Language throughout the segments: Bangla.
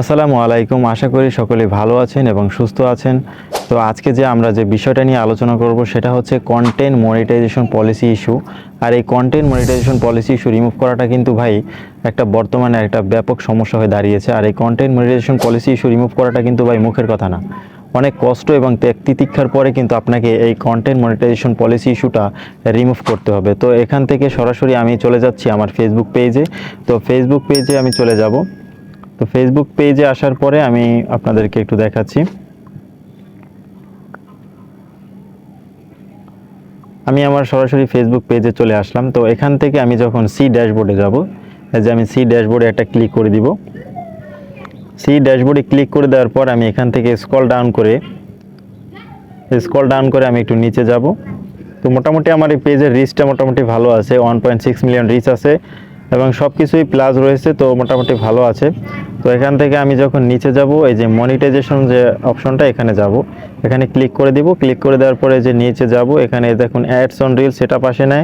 আসসালামু আলাইকুম। আশা করি সকলে ভালো আছেন এবং সুস্থ আছেন। তো আজকে যে আমরা যে বিষয়টা নিয়ে আলোচনা করব সেটা হচ্ছে কন্টেন্ট মনিটাইজেশন পলিসি ইস্যু আর এই content monetization policy issue remove করাটা কিন্তু ভাই একটা বর্তমানে একটা ব্যাপক সমস্যা হয়ে দাঁড়িয়েছে। আর এই content monetization policy issue remove করাটা কিন্তু ভাই মুখের কথা না। অনেক কষ্ট এবং তিতিক্ষার পরে কিন্তু আপনাকে এই কন্টেন্ট মনিটাইজেশন পলিসি ইস্যুটা রিমুভ করতে হবে। তো এখান থেকে সরাসরি আমি চলে যাচ্ছি আমার ফেসবুক পেজে তো ফেসবুক পেজে আমি চলে যাব। তো ফেসবুক পেজে আসার পরে আমি আপনাদেরকে একটু দেখাচ্ছি। আমি আমার সরাসরি ফেসবুক পেজে চলে আসলাম। তো এখান থেকে আমি যখন সি ড্যাশবোর্ডে যাব যে আমি সি ড্যাশবোর্ডে একটা ক্লিক করে দিব। সি ড্যাশবোর্ডে ক্লিক করে দেওয়ার পর আমি এখান থেকে স্কল ডাউন করে স্কল ডাউন করে আমি একটু নিচে যাব। তো মোটামুটি আমার এই পেজের রিচটা মোটামুটি ভালো আছে। One point six million reach আছে। এবং সব কিছুই প্লাস রয়েছে, তো মোটামুটি ভালো আছে। তো এখান থেকে আমি যখন নিচে যাব, এই যে মনিটাইজেশন যে অপশনটা এখানে যাব। এখানে ক্লিক করে দিব। ক্লিক করে দেওয়ার পরে যে নিচে যাব, এখানে দেখুন অ্যাডস অন রিল সেটা আসে নাই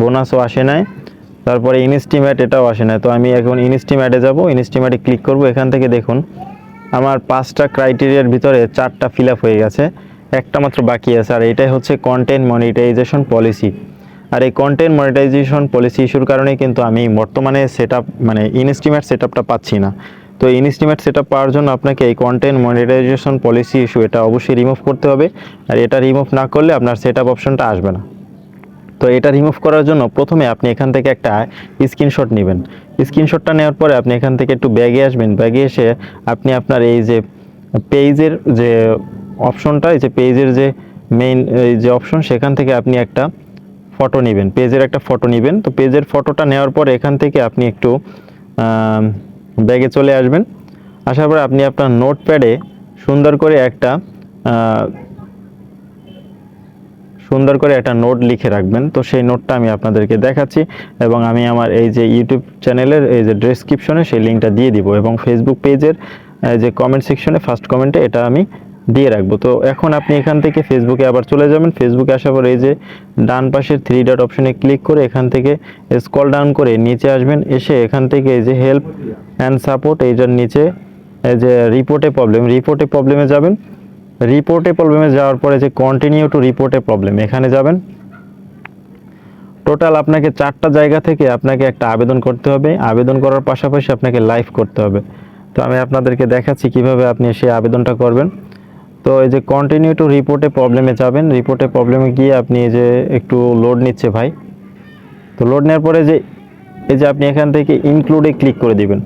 বোনাসও আসে নাই, তারপরে ইনস্টিমেট এটাও আসে না তো আমি এখন ইনস্টিমেটে যাব ইনস্টিমেটে ক্লিক করব। এখান থেকে দেখুন, আমার পাঁচটা ক্রাইটেরিয়ার ভিতরে চারটা ফিল হয়ে গেছে, একটা মাত্র বাকি আছে। আর এটাই হচ্ছে কন্টেন্ট মনিটাইজেশন পলিসি আর এই কন্টেন্ট মনিটাইজেশন পলিসি ইস্যুর কারণে কিন্তু আমি বর্তমানে সেট মানে ইনস্টিমেট সেট আপটা পাচ্ছি না। তো ইনস্টিমেট সেট আপ পাওয়ার জন্য আপনাকে এই কন্টেন্ট মনিটাইজেশন পলিসি ইস্যু এটা অবশ্যই রিমুভ করতে হবে। আর এটা রিমুভ না করলে আপনার সেট আপ অপশনটা আসবে না। তো এটা রিমুভ করার জন্য প্রথমে আপনি এখান থেকে একটা স্ক্রিনশট নেবেন। স্ক্রিনশটটা নেওয়ার পরে আপনি এখান থেকে একটু ব্যাগে আসবেন। ব্যাগে এসে আপনি আপনার এই যে পেজের যে অপশনটা এই যে পেজের যে মেইন এই যে অপশন সেখান থেকে আপনি একটা ফটো নেবেন পেজের একটা ফটো নেবেন। তো পেজের ফটোটা নেওয়ার পর এখান থেকে আপনি একটু ব্যাগে চলে আসবেন। আসার পরে আপনি আপনার নোটপ্যাডে সুন্দর করে একটা সুন্দর করে একটা নোট লিখে রাখবেন। তো সেই নোটটা আমি আপনাদেরকে দেখাচ্ছি এবং আমি আমার এই যে ইউটিউব চ্যানেলের এই যে ডেসক্রিপশনে সেই লিঙ্কটা দিয়ে দিব এবং ফেসবুক পেজের যে কমেন্ট সেকশনে ফার্স্ট কমেন্টে এটা আমি দিয়ে রাখব। তো এখন আপনি এখান থেকে ফেসবুকে আবার চলে যাবেন। ফেসবুকে আসার পর এই যে ডান পাশের থ্রি ডট অপশনে ক্লিক করে এখান থেকে স্ক্রল ডাউন করে নিচে আসবেন। এসে এখান থেকে এই যে হেল্প অ্যান্ড সাপোর্ট এইটার নিচে এই যে রিপোর্টে প্রবলেম রিপোর্টে প্রবলেমে যাবেন। রিপোর্টে প্রবলেমে যাওয়ার পরে যে কন্টিনিউ টু রিপোর্টে প্রবলেম এখানে যাবেন। টোটাল আপনাকে চারটা জায়গা থেকে আপনাকে একটা আবেদন করতে হবে। আবেদন করার পাশাপাশি আপনাকে লাইভ করতে হবে। তো আমি আপনাদেরকে দেখাচ্ছি কীভাবে আপনি সেই আবেদনটা করবেন। তো এই যে কন্টিনিউ টু রিপোর্টে প্রবলেমে যাবেন রিপোর্টে প্রবলেমে গিয়ে আপনি এই যে একটু লোড নিচ্ছে ভাই। তো লোড নেওয়ার পরে যে, এই যে আপনি এখান থেকে ইনক্লুডে ক্লিক করে দিবেন।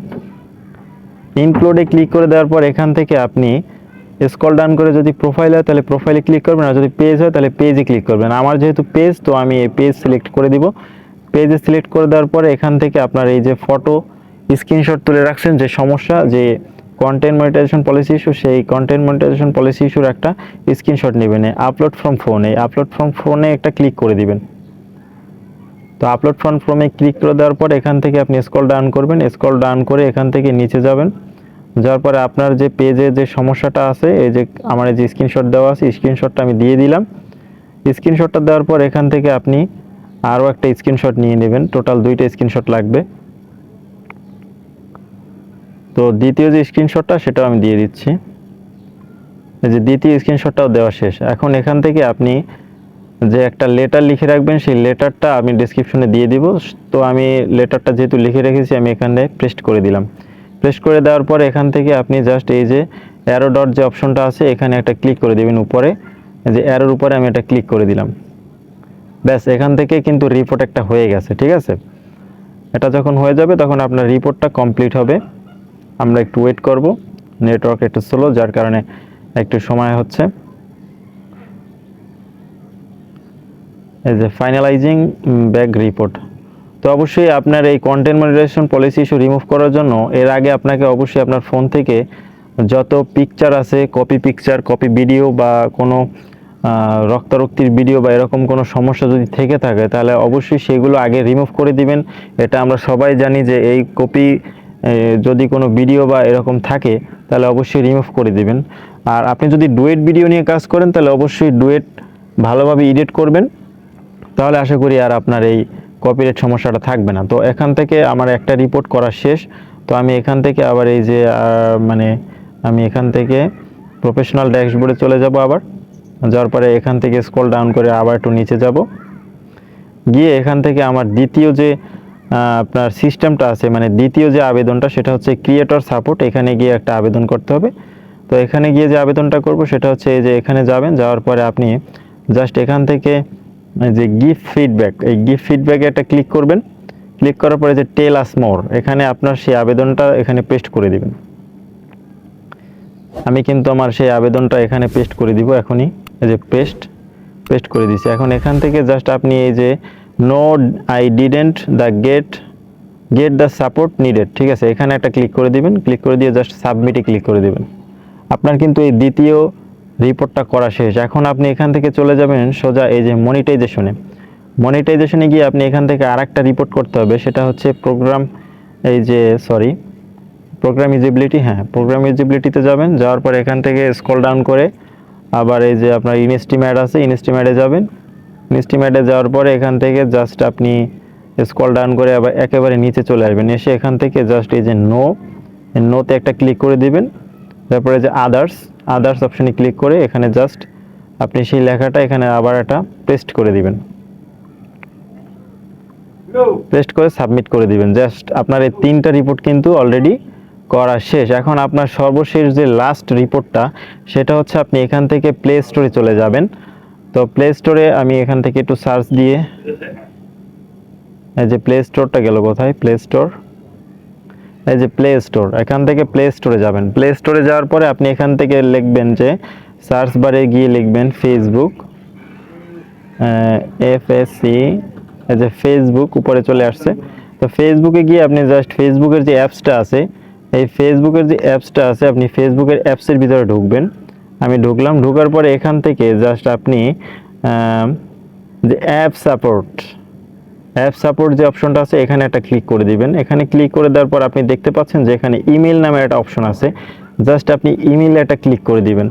ইনক্লুডে ক্লিক করে দেওয়ার পর এখান থেকে আপনি স্কল ডাউন করে যদি প্রোফাইল হয়, তাহলে প্রোফাইলে ক্লিক করবেন, আর যদি পেজ হয়, তাহলে পেজে ক্লিক করবেন। আমার যেহেতু পেজ তো আমি এই পেজ সিলেক্ট করে দিব। পেজে সিলেক্ট করে দেওয়ার পরে এখান থেকে আপনার এই যে ফটো স্ক্রিনশট তুলে রাখছেন, যে সমস্যা, যে কন্টেন্ট মনিটাইজেশন পলিসি ইস্যু সেই কন্টেন্ট মনিটাইজেশন পলিসি ইস্যুর একটা স্ক্রিনশট নেবেন আপলোড ফ্রম ফোনে আপলোড ফ্রম ফোনে একটা ক্লিক করে দিবেন। তো আপলোড ফ্রম ফ্রমে ক্লিক করে দেওয়ার পর এখান থেকে আপনি স্ক্রল ডাউন করবেন স্ক্রল ডাউন করে এখান থেকে নিচে যাবেন। যাওয়ার পরে আপনার যে পেজে যে সমস্যাটা আছে, এই যে আমার যে স্ক্রিনশট দেওয়া আছে স্ক্রিনশটটা আমি দিয়ে দিলাম। স্ক্রিনশটটা দেওয়ার পর এখান থেকে আপনি আরও একটা স্ক্রিনশট নিয়ে নেবেন টোটাল দুইটা স্ক্রিনশট লাগবে। তো দ্বিতীয় যে স্ক্রিনশটটা সেটাও আমি দিয়ে দিচ্ছি। এই যে দ্বিতীয় স্ক্রিনশটটাও দেওয়া শেষ। এখন এখান থেকে আপনি যে একটা লেটার লিখে রাখবেন, সেই লেটারটা আমি ডিসক্রিপশনে দিয়ে দিব। তো আমি লেটারটা যেহেতু লিখে রেখেছি, আমি এখানে পেস্ট করে দিলাম। পেস্ট করে দেওয়ার পর এখান থেকে আপনি জাস্ট এই যে অ্যারো ডট যে অপশনটা আছে, এখানে একটা ক্লিক করে দেবেন উপরে। যে অ্যারোর উপরে আমি এটা ক্লিক করে দিলাম। ব্যাস, এখান থেকে কিন্তু রিপোর্ট একটা হয়ে গেছে, ঠিক আছে? এটা যখন হয়ে যাবে, তখন আপনার রিপোর্টটা কমপ্লিট হবে। আমরা একটু ওয়েট করব। নেটওয়ার্ক একটু স্লো যার কারণে একটু সময় হচ্ছে। এই যে ফাইনালাইজিং ব্যাগ রিপোর্ট তো অবশ্যই আপনার এই content monetization policy issue remove করার জন্য এর আগে আপনাকে অবশ্যই আপনার ফোন থেকে যত পিকচার আছে কপি পিকচার কপি ভিডিও বা কোনো রক্তারক্তির ভিডিও বা এরকম কোনো সমস্যা যদি থেকে থাকে, তাহলে অবশ্যই সেগুলো আগে রিমুভ করে দিবেন। এটা আমরা সবাই জানি যে এই কপি যদি কোনো ভিডিও বা এরকম থাকে, তাহলে অবশ্যই রিমুভ করে দেবেন। আর আপনি যদি ডুয়েট ভিডিও নিয়ে কাজ করেন, তাহলে অবশ্যই ডুয়েট ভালোভাবে এডিট করবেন। তাহলে আশা করি আর আপনার এই কপিরাইট সমস্যাটা থাকবে না। তো এখান থেকে আমার একটা রিপোর্ট করা শেষ। তো আমি এখান থেকে আবার এই যে মানে আমি এখান থেকে প্রফেশনাল ড্যাশবোর্ডে চলে যাব আবার। যাওয়ার পরে এখান থেকে স্ক্রল ডাউন করে আবার একটু নিচে যাব। গিয়ে এখান থেকে আমার দ্বিতীয় যে আপনার সিস্টেমটা আছে মানে দ্বিতীয় যে আবেদনটা সেটা হচ্ছে ক্রিয়েটর সাপোর্ট এখানে গিয়ে একটা আবেদন করতে হবে। তো এখানে গিয়ে যে আবেদনটা করব সেটা হচ্ছে এই যে এখানে যাবেন, যাওয়ার পরে আপনি জাস্ট এখান থেকে যে গিফট ফিডব্যাক এই গিফট ফিডব্যাকে একটা ক্লিক করবেন। ক্লিক করার পরে যে টেল আস মোর এখানে আপনার সেই আবেদনটা এখানে পেস্ট করে দিবেন। আমি কিন্তু আমার সেই আবেদনটা এখানে পেস্ট করে দিব এখনই, এই যে পেস্ট পেস্ট করে দিছি। এখন এখান থেকে জাস্ট আপনি এই যে no I didn't the get get the support needed ঠিক আছে? এখানে একটা ক্লিক করে দিবেন ক্লিক করে দিয়ে জাস্ট সাবমিটে ক্লিক করে দিবেন। আপনার কিন্তু এই দ্বিতীয় রিপোর্টটা করা শেষ। এখন আপনি এখান থেকে চলে যাবেন সোজা এই যে মনিটাইজেশনে মনিটাইজেশনে গিয়ে আপনি এখান থেকে আর একটা রিপোর্ট করতে হবে, সেটা হচ্ছে প্রোগ্রাম এই যে সরি প্রোগ্রাম ইজিবিলিটি হ্যাঁ প্রোগ্রাম ইজিবিলিটিতে যাবেন, যাওয়ার পর এখান থেকে স্কল ডাউন করে আবার এই যে আপনার ইনস্টিম্যাট আছে ইনস্টিম্যাটে যাবেন। ইনস্টিম্যাটে যাওয়ার পরে এখান থেকে জাস্ট আপনি স্ক্রল ডাউন করে আবার একেবারে নিচে চলে আসবেন। এসে এখান থেকে জাস্ট এই যে নো নোতে একটা ক্লিক করে দিবেন। তারপরে যে আদার্স আদার্স অপশনে ক্লিক করে এখানে জাস্ট আপনি সেই লেখাটা এখানে আবার একটা পেস্ট করে দিবেন। পেস্ট করে সাবমিট করে দিবেন। জাস্ট আপনার এই তিনটা রিপোর্ট কিন্তু অলরেডি করা শেষ। এখন আপনার সর্বশেষ যে লাস্ট রিপোর্টটা সেটা হচ্ছে আপনি এখান থেকে প্লে স্টোরে চলে যাবেন। তো প্লে স্টোরে আমি এখান থেকে একটু সার্চ দিয়ে এই যে প্লে স্টোরটা গেল কোথায়? প্লে স্টোর এই যে প্লে স্টোর এখান থেকে প্লে স্টোরে যাবেন। প্লে স্টোরে যাওয়ার পরে আপনি এখান থেকে লিখবেন যে সার্চ বারে গিয়ে লিখবেন ফেসবুক এফ এস সি এই যে ফেসবুক উপরে চলে আসছে। তো ফেসবুকে গিয়ে আপনি জাস্ট ফেসবুকের যে অ্যাপসটা আছে, এই ফেসবুকের যে অ্যাপসটা আছে, আপনি ফেসবুকের অ্যাপসের ভিতরে ঢুকবেন। ঢুকলাম, ঢোকার পরে এখান থেকে জাস্ট আপনি যে অ্যাপ সাপোর্ট অ্যাপ সাপোর্ট যে অপশনটা আছে, এখানে একটা ক্লিক করে দিবেন। এখানে ক্লিক করে দেওয়ার পর আপনি দেখতে পাচ্ছেন যে এখানে ইমেল নামের একটা অপশন আছে। জাস্ট আপনি ইমেলে একটা ক্লিক করে দিবেন।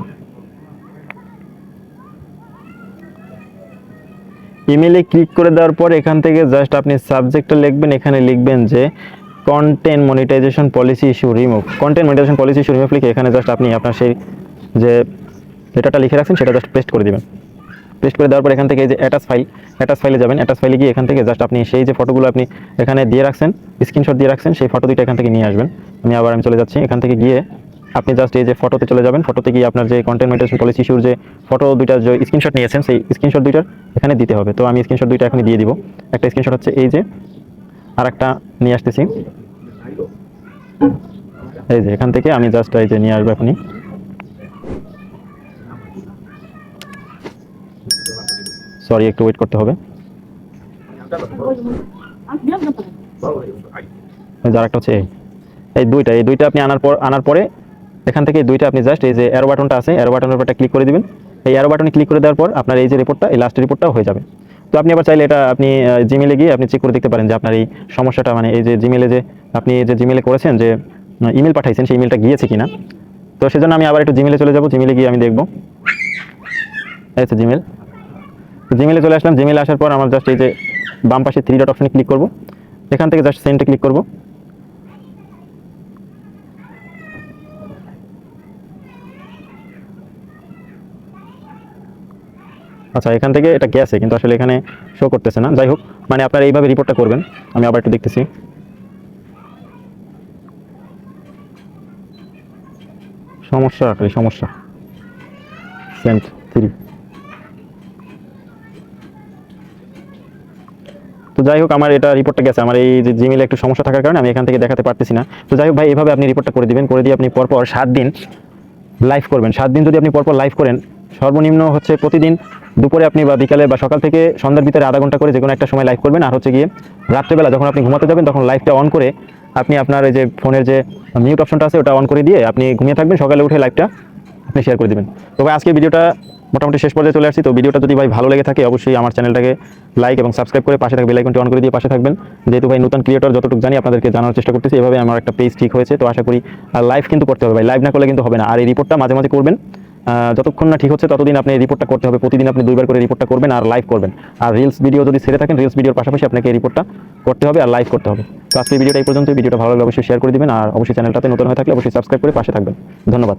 ইমেলে ক্লিক করে দেওয়ার পর এখান থেকে জাস্ট আপনি সাবজেক্টটা লিখবেন, এখানে লিখবেন যে content monetization policy issue remove content monetization policy issue remove লিখে এখানে জাস্ট আপনি আপনার সেই যে ডেটাটা লিখে রাখছেন, সেটা জাস্ট পেস্ট করে দিবেন। পেস্ট করে দেওয়ার পর এখান থেকে যে অ্যাটাচ ফাইল অ্যাটাচ ফাইলে যাবেন। অ্যাটাচ ফাইলে গিয়ে এখান থেকে জাস্ট আপনি সেই যে ফটোগুলো আপনি এখানে দিয়ে রাখছেন স্ক্রিনশট দিয়ে রাখছেন, সেই ফটো দুইটা এখান থেকে নিয়ে আসবেন। আমি আবার আমি চলে যাচ্ছি। এখান থেকে গিয়ে আপনি জাস্ট এই যে ফটোতে চলে যাবেন। ফটোতে গিয়ে আপনার যে কন্টেন্ট মেডিটেশন পলিসি ইস্যুর যে ফটো দুইটা যে স্ক্রিনশট নিয়েছেন, সেই স্ক্রিনশট দুইটার এখানে দিতে হবে। তো আমি স্ক্রিনশট দুইটা এখানে দিয়ে দিব। একটা স্ক্রিনশট হচ্ছে এই যে আর একটা নিয়ে আসতেছি। এই যে, এখান থেকে আমি জাস্ট এই যে নিয়ে আসব এখনই। সরি, একটু ওয়েট করতে হবে। ওই যে আরেকটা হচ্ছে এই। দুইটা এই দুইটা আপনি আনার পর, আনার পরে এখান থেকে দুইটা আপনি জাস্ট এই যে অ্যারো বাটনটা আছে অ্যারো বাটনের উপর একটা ক্লিক করে দিবেন। এই অ্যারো বাটনে ক্লিক করে দেওয়ার পর আপনার এই যে রিপোর্টটা এই লাস্ট রিপোর্টটাও হয়ে যাবে। তো আপনি আবার চাইলে এটা আপনি জিমেলে গিয়ে আপনি চেক করে দেখতে পারেন যে আপনার এই সমস্যাটা মানে এই যে জিমেলে যে আপনি যে জিমেলে করেছেন যে ইমেল পাঠাইছেন, সেই ইমেলটা গিয়েছে কিনা। তো সেজন্য আমি আবার একটু জিমেলে চলে যাব জিমেলে গিয়ে আমি দেখব। হচ্ছে জিমেল জিমেলে চলে আসলাম। জিমেলে আসার পর আমার জাস্ট এই যে বাম পাশে থ্রি ডট অপশানে ক্লিক করব। এখান থেকে জাস্ট সেন্টে ক্লিক করব। আচ্ছা এখান থেকে এটা গেছে, কিন্তু আসলে এখানে শো করতেছে না। যাই হোক মানে আপনারা এইভাবে রিপোর্টটা করবেন। আমি আবার একটু দেখতেছি। সমস্যা সমস্যা। সেন্ট থ্রি তো যাই হোক, আমার এটা রিপোর্টটা গেছে। আমার এই যে জিমেলে একটু সমস্যা থাকার কারণে আমি এখান থেকে দেখাতে পারতেছি না। তো যাই হোক ভাই, এভাবে আপনি রিপোর্টটা করে দিবেন। করে দিয়ে আপনি পরপর সাত দিন লাইভ করবেন। সাত দিন যদি আপনি পরপর লাইভ করেন, সর্বনিম্ন হচ্ছে প্রতিদিন দুপুরে আপনি বা বিকালে বা সকাল থেকে সন্ধ্যার ভিতরে আধা ঘণ্টা করে যে কোনো একটা সময় লাইভ করবেন। আর হচ্ছে গিয়ে রাত্রেবেলা যখন আপনি ঘুমাতে যাবেন, তখন লাইভটা অন করে আপনি আপনার এই যে ফোনের যে মিউট অপশনটা আছে, ওটা অন করে দিয়ে আপনি ঘুমিয়ে থাকবেন। সকালে উঠে লাইভটা আপনি শেয়ার করে দেবেন। তো ভাই, আজকে ভিডিওটা মোটামুটি শেষ পর্যায়ে চলে আসছি। তো ভিডিওটা যদি ভাই ভালো লেগে থাকে, অবশ্যই আমার চ্যানেলটাকে লাইক এবং সাবস্ক্রাইব করে পাশে থাকবে বেলাইকনটি অন করে দিয়ে পাশে থাকবেন। যেহেতু ভাই নতুন ক্রিয়েটর যতটুকু জানি আপনাদেরকে জানার চেষ্টা করতেছি। এভাবে আমার একটা পেজ ঠিক হয়েছে। তো আশা করি আর লাইভ কিন্তু করতে হবে ভাই। লাইভ না করলে কিন্তু হবে না। আর এই রিপোর্টটা মাঝে মাঝে করবেন। যতক্ষণ না ঠিক হচ্ছে, ততদিন আপনি এই রিপোর্টটা করতে হবে। প্রতিদিন আপনি দুইবার করে রিপোর্টটা করবেন আর লাইভ করবেন। আর রিলস ভিডিও যদি ছেড়ে থাকেন রিলস ভিডিওর পাশাপাশি আপনাকে এই রিপোর্টটা করতে হবে আর লাইভ করতে হবে। তো আজকে ভিডিওটা এই পর্যন্ত ভিডিওটা ভালো লাগলে অবশ্যই শেয়ার করে দেবেন। আর অবশ্যই চ্যানেলটাতে নতুন হয়ে থাকলে অবশ্যই সাবস্ক্রাইব করে পাশে থাকবেন। ধন্যবাদ।